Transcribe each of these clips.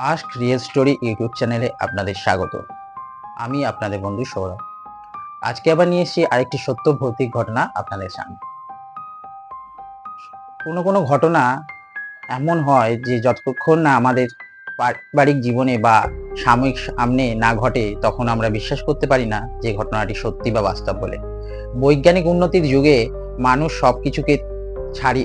Ask real story YouTube চ্যানেলে আপনাদের স্বাগত। আমি আপনাদের বন্ধু সৌরভ। আজকে আবার নিয়ে এসেছি আরেকটি সত্য ভৌতিক ঘটনা আপনাদের সামনে। কোনো কোনো ঘটনা এমন হয় যে যতক্ষণ না আমাদের পারিবারিক জীবনে বা সাময়িক সামনে না ঘটে, তখন আমরা বিশ্বাস করতে পারি না যে ঘটনাটি সত্যি বা বাস্তব বলে। বৈজ্ঞানিক উন্নতির যুগে মানুষ সব কিছুকে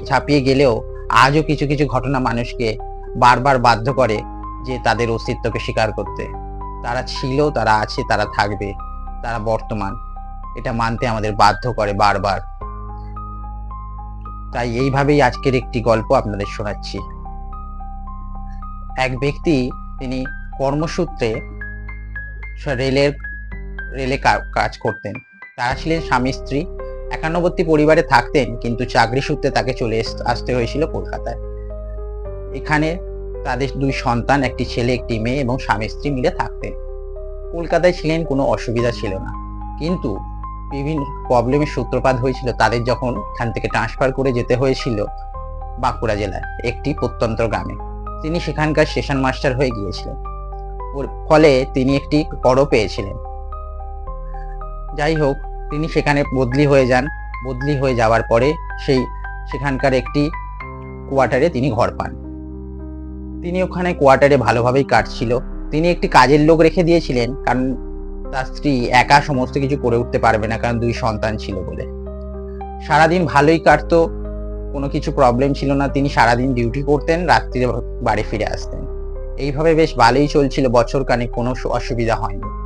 ছাপিয়ে গেলেও আজও কিছু কিছু ঘটনা মানুষকে বারবার বাধ্য করে যে তাদের অস্তিত্বকে স্বীকার করতে। তারা ছিল, তারা আছে, তারা থাকবে, তারা বর্তমান। এটা মানতে আমাদের বাধ্য করে বারবার। তাই এইভাবেই আজকের একটি গল্প আপনাদের শোনাচ্ছি। এক ব্যক্তি, তিনি কর্মসূত্রে রেলের, রেলে কাজ করতেন। তারা ছিলেন স্বামী স্ত্রী একান্নবর্তী পরিবারে থাকতেন, কিন্তু চাকরি সূত্রে তাকে চলে আসতে হয়েছিল কলকাতায়। এখানে তাদের দুই সন্তান, একটি ছেলে, একটি মেয়ে এবং স্বামী স্ত্রী মিলে থাকতেন। কলকাতায় ছিলেন, কোনো অসুবিধা ছিল না। কিন্তু বিভিন্ন প্রবলেমের সূত্রপাত হয়েছিল। তাদের যখন এখান থেকে ট্রান্সফার করে যেতে হয়েছিল বাঁকুড়া জেলায়, একটি প্রত্যন্ত গ্রামে, তিনি সেখানকার স্টেশন মাস্টার হয়ে গিয়েছিলেন। ফলে তিনি একটি করও পেয়েছিলেন। যাই হোক তিনি সেখানে বদলি হয়ে যান। বদলি হয়ে যাওয়ার পরে সেই সেখানকার একটি কোয়ার্টারে তিনি ঘর পান। তিনি ওখানে কোয়ার্টারে ভালোভাবেই কাটছিল। তিনি একটি কাজের লোক রেখে দিয়েছিলেন, কারণ তার স্ত্রী একা সমস্ত কিছু করে উঠতে পারবে না, কারণ দুই সন্তান ছিল বলে। সারাদিন ভালোই কাটতো, কোনো কিছু প্রবলেম ছিল না। তিনি সারাদিন ডিউটি করতেন, রাত্রিরে বাড়ি ফিরে আসতেন। এইভাবে বেশ ভালোই চলছিল বছর কানে কোনো অসুবিধা হয়নি।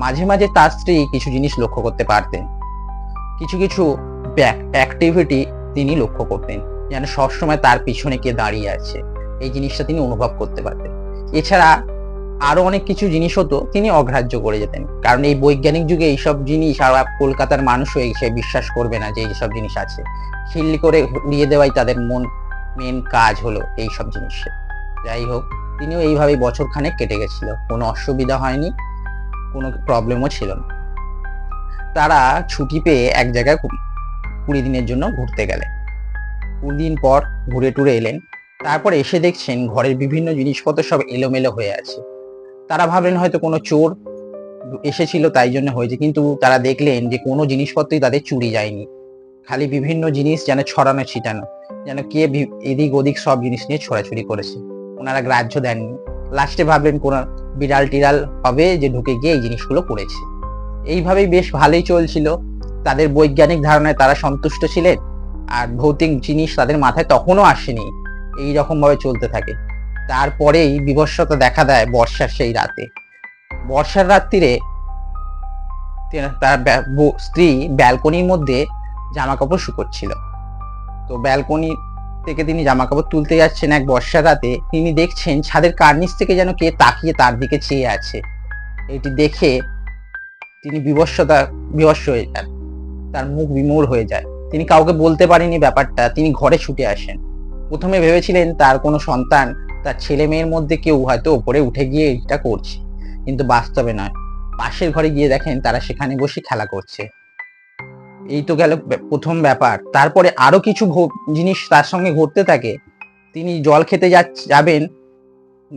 মাঝে মাঝে তার স্ত্রী কিছু জিনিস লক্ষ্য করতে পারতেন। কিছু কিছু অ্যাক্টিভিটি তিনি লক্ষ্য করতেন, যেন সবসময় তার পিছনে কে দাঁড়িয়ে আছে। এই জিনিসটা তিনি অনুভব করতে পারতেন। এছাড়া আরও অনেক কিছু জিনিস হতো, তিনি অগ্রাহ্য করে যেতেন। কারণ এই বৈজ্ঞানিক যুগে এইসব জিনিস আর কলকাতার মানুষও এসে বিশ্বাস করবে না যে এইসব জিনিস আছে। খিল্লি করে উড়িয়ে দেওয়াই তাদের মন মেন কাজ হলো এই সব জিনিসে। যাই হোক, তিনিও এইভাবেই বছর খানেক কেটে গেছিল। কোনো অসুবিধা হয়নি। কোনো প্রবলেমও ছিল না। তারা ছুটি পেয়ে এক জায়গায় কুড়ি দিনের জন্য ঘুরতে গেলেন কুড়ি দিন পর ঘুরে টুরে এলেন। তারপর এসে দেখছেন ঘরের বিভিন্ন জিনিসপত্র সব এলোমেলো হয়ে আছে। তারা ভাবলেন হয়তো কোনো চোর এসেছিল তাই জন্য হয়েছে, কিন্তু তারা দেখলেন যে কোনো জিনিসপত্রই তাদের চুরি যায়নি। খালি বিভিন্ন জিনিস যেন ছড়ানো, ছিটানো, যেন কে এদিক ওদিক সব জিনিস নিয়ে ছোড়াছুড়ি করেছে। ওনারা গ্রাহ্য দেননি। লাস্টে ভাবলেন কোন বিড়াল টিড়াল হবে যে ঢুকে গিয়ে এই জিনিসগুলো করেছে। এইভাবেই বেশ ভালোই চলছিল। তাদের বৈজ্ঞানিক ধারণায় তারা সন্তুষ্ট ছিলেন আর ভৌতিক জিনিস তাদের মাথায় তখনও আসেনি এই রকম ভাবে চলতে থাকে। তারপরেই বিভৎসতা দেখা দেয় বর্ষার সেই রাতে। বর্ষার রাত্রিরে তার স্ত্রী ব্যালকনির মধ্যে জামা কাপড় শুকোচ্ছিল। তো ব্যালকনি থেকে তিনি জামা কাপড় তুলতে যাচ্ছেন এক বর্ষার রাতে, তিনি দেখছেন ছাদের কার্নিস থেকে যেন কে তাকিয়ে তার দিকে চেয়ে আছে। এটি দেখে তিনি বিবস্বতা বিবস্ব হয়ে যান। তার মুখ বিমূঢ় হয়ে যায়। তিনি কাউকে বলতে পারেনি ব্যাপারটা, তিনি ঘরে ছুটে আসেন। প্রথমে ভেবেছিলেন তার কোনো সন্তান, তার ছেলে মেয়ের মধ্যে কেউ হয়তো ওপরে উঠে গিয়ে এটা করছে। কিন্তু বাস্তবে নয়। পাশের ঘরে গিয়ে দেখেন তারা সেখানে বসে খেলা করছে। এই তো গেল প্রথম ব্যাপার। তারপরে আরও কিছু জিনিস তার সঙ্গে ঘটতে থাকে। তিনি জল খেতে যাবেন,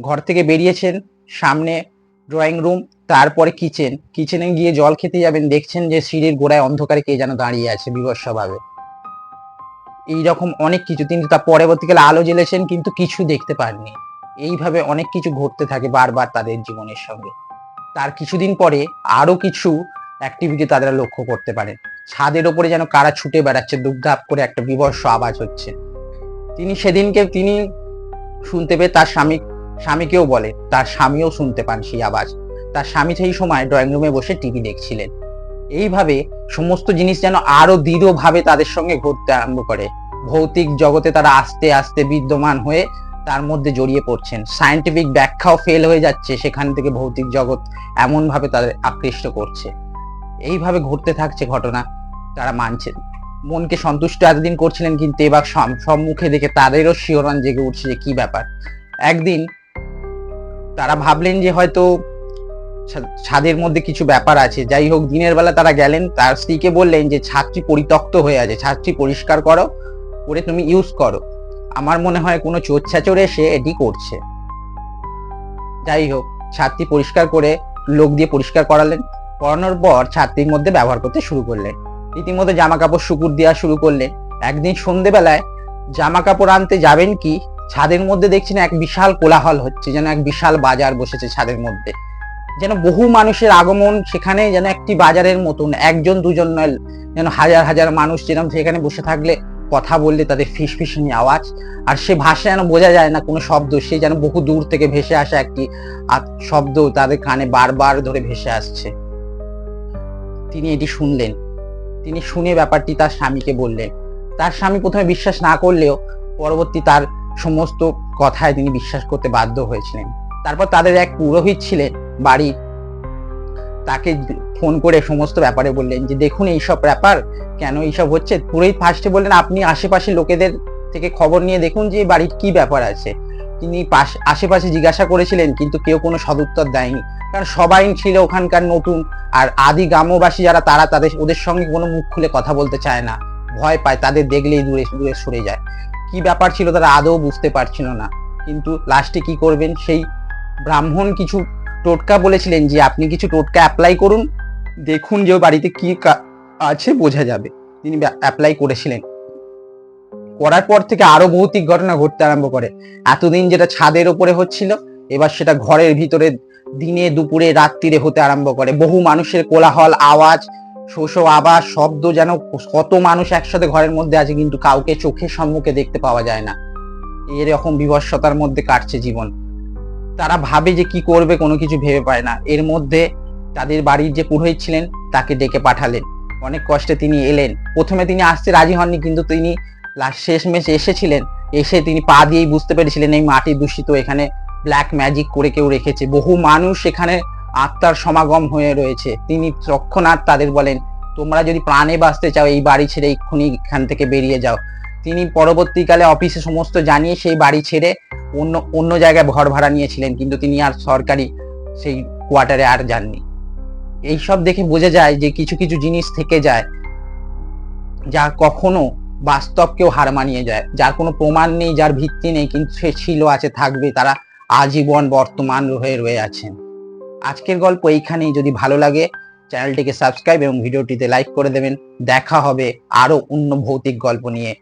ঘর থেকে বেরিয়েছেন, সামনে ড্রয়িং রুম তারপরে কিচেন কিচেনে গিয়ে জল খেতে যাবেন, দেখছেন যে সিঁড়ির গোড়ায় অন্ধকারে কে যেন দাঁড়িয়ে আছে বিভৎসভাবে। এইরকম অনেক কিছু। তিনি তার পরবর্তীকালে আলো জ্বেলেছেন, কিন্তু কিছু দেখতে পাননি। এইভাবে অনেক কিছু ঘটতে থাকে বারবার তাদের জীবনের সঙ্গে। তার কিছুদিন পরে আরও কিছু অ্যাক্টিভিটি তারা লক্ষ্য করতে পারেন। ছাদের ওপরে যেন কারা ছুটে বেড়াচ্ছে, দুপধাপ করে একটা বিবর্ষ আওয়াজ হচ্ছে। তিনি সেদিনকে, তিনি শুনতে পেয়ে তার স্বামী, স্বামীকেও বলে, তার স্বামীও শুনতে পান সেই আওয়াজ। তার স্বামী সেই সময় ড্রয়িং রুমে বসে টিভি দেখছিলেন। এইভাবে সমস্ত জিনিস যেন আরও দৃঢ়ভাবে তাদের সঙ্গে ঘটতে আরম্ভ করে। ভৌতিক জগতে তারা আস্তে আস্তে বিদ্যমান হয়ে তার মধ্যে জড়িয়ে পড়ছেন। সায়েন্টিফিক ব্যাখ্যাও ফেল হয়ে যাচ্ছে, সেখান থেকে ভৌতিক জগৎ এমন ভাবে তাদের আকৃষ্ট করছে। এইভাবে ঘটতে থাকছে ঘটনা তারা মানছেন। মনকে সন্তুষ্ট এতদিন করছিলেন কিন্তু এবার সম- সম্মুখে দেখে তাদেরও শিওরণ জেগে উঠছে যে কি ব্যাপার। একদিন তারা ভাবলেন যে হয়তো ছাদের মধ্যে কিছু ব্যাপার আছে। যাই হোক, দিনের বেলা তারা গেলেন, তার স্ত্রীকে বললেন যে, ছাদটি পরিত্যক্ত হয়ে আছে। ছাদটি পরিষ্কার করো, করে তুমি ইউজ করো। আমার মনে হয় কোনো ছাচর এসে এটি করছে। যাই হোক, ছাদটি পরিষ্কার করে লোক দিয়ে পরিষ্কার করালেন। করানোর পর ছাদটির মধ্যে ব্যবহার করতে শুরু করলেন। ইতিমধ্যে জামা কাপড় শুকুর দেওয়া শুরু করলেন। একদিন সন্ধেবেলায় জামা কাপড় আনতে যাবেন কি? ছাদের মধ্যে দেখছেন এক বিশাল কোলাহল হচ্ছে, যেন এক বিশাল বাজার বসেছে ছাদের মধ্যে। যেন বহু মানুষের আগমন সেখানে যেন একটি বাজারের মতন, একজন দুজন নয়, যেন হাজার হাজার মানুষ যেরকম সেখানে বসে থাকলে কথা বললে তাদের ফিসফিসনি আওয়াজ। আর সে ভাষা যেন বোঝা যায় না, কোনো শব্দ, সে যেন বহু দূর থেকে ভেসে আসা একটি শব্দ তাদের কানে বারবার ধরে ভেসে আসছে। তিনি এটি শুনলেন। তিনি শুনে ব্যাপারটি তার স্বামীকে বললেন, তার স্বামী প্রথমে বিশ্বাস না করলেও পরবর্তী তার সমস্ত কথায় তিনি বিশ্বাস করতে বাধ্য হয়েছিলেন। তারপর তাদের এক পুরোহিত ছিলেন বাড়ির তাকে ফোন করে সমস্ত ব্যাপারে বললেন যে, দেখুন এইসব ব্যাপার, কেন এইসব হচ্ছে? পুরোহিত ফার্স্টে বললেন, আপনি আশেপাশে লোকেদের থেকে খবর নিয়ে দেখুন যে, বাড়ির কি ব্যাপার আছে। তিনি পাশ, আশেপাশে জিজ্ঞাসা করেছিলেন, কিন্তু কেউ কোনো সদুত্তর দেয়নি। কারণ সবাই ছিল ওখানকার নতুন, আর আদি গ্রামবাসী যারা, তারা তাদের, ওদের সঙ্গে কোনো মুখ খুলে কথা বলতে চায় না। ভয় পায়, তাদের দেখলেই দূরে দূরে সরে যায়। কি ব্যাপার ছিল তারা আদৌ বুঝতে পারছিল না। কিন্তু লাস্টে কি করবেন, সেই ব্রাহ্মণ কিছু টোটকা বলেছিলেন যে, আপনি কিছু টোটকা অ্যাপ্লাই করুন, দেখুন যে বাড়িতে কা- আছে, বোঝা যাবে। তিনি অ্যাপ্লাই করেছিলেন। করার পর থেকে আরও ভৌতিক ঘটনা ঘটতে আরম্ভ করে। এতদিন যেটা ছাদের ওপরে হচ্ছিল, এবার সেটা ঘরের ভিতরে দিনে, দুপুরে, রাত্রিরে হতে আরম্ভ করে। বহু মানুষের কোলাহল, আওয়াজ, শোষো আওয়াজ শব্দ যেন কত মানুষ একসাথে ঘরের মধ্যে আছে কিন্তু কাউকে চোখের সম্মুখে দেখতে পাওয়া যায় না। এরকম বিভৎসতার মধ্যে কাটছে জীবন। তারা ভাবে যে কি করবে কোনো কিছু ভেবে পায় না। এর মধ্যে তাদের বাড়ির যে পুরোহিত ছিলেন, তাকে ডেকে পাঠালেন। অনেক কষ্টে তিনি এলেন। প্রথমে তিনি আসতে রাজি হননি, কিন্তু তিনি লাস্ট শেষমেশ এসেছিলেন, এসে তিনি পা দিয়েই বুঝতে পেরেছিলেন এই মাটি দূষিত, এখানে ব্ল্যাক ম্যাজিক করে কেউ রেখেছে। বহু মানুষ এখানে আত্মার সমাগম হয়ে রয়েছে। তিনি তৎক্ষণাৎ তাদের বলেন, তোমরা যদি প্রাণে বাঁচতে চাও, এই বাড়ি ছেড়ে এক্ষুনি এখান থেকে বেরিয়ে যাও। তিনি পরবর্তীকালে অফিসে সমস্ত জানিয়ে সেই বাড়ি ছেড়ে অন্য অন্য জায়গায় ঘর ভাড়া নিয়েছিলেন, কিন্তু তিনি আর সরকারি সেই কোয়ার্টারে আর যাননি। এইসব দেখে বোঝা যায় যে কিছু কিছু জিনিস থেকে যায়, যা কখনো বাস্তবকেও হার মানিয়ে যায়। যার কোনো প্রমাণ নেই, যার ভিত্তি নেই, কিন্তু সে ছিল, আছে, থাকবে, তারা আজীবন বর্তমান হয়ে রয়ে আছেন। আজকের গল্প এইখানেই। যদি ভালো লাগে, চ্যানেলটিকে সাবস্ক্রাইব এবং ভিডিওটিতে লাইক করে দেবেন। দেখা হবে আরও অন্য ভৌতিক গল্প নিয়ে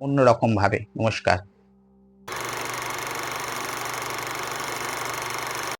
অন্যরকমভাবে। নমস্কার।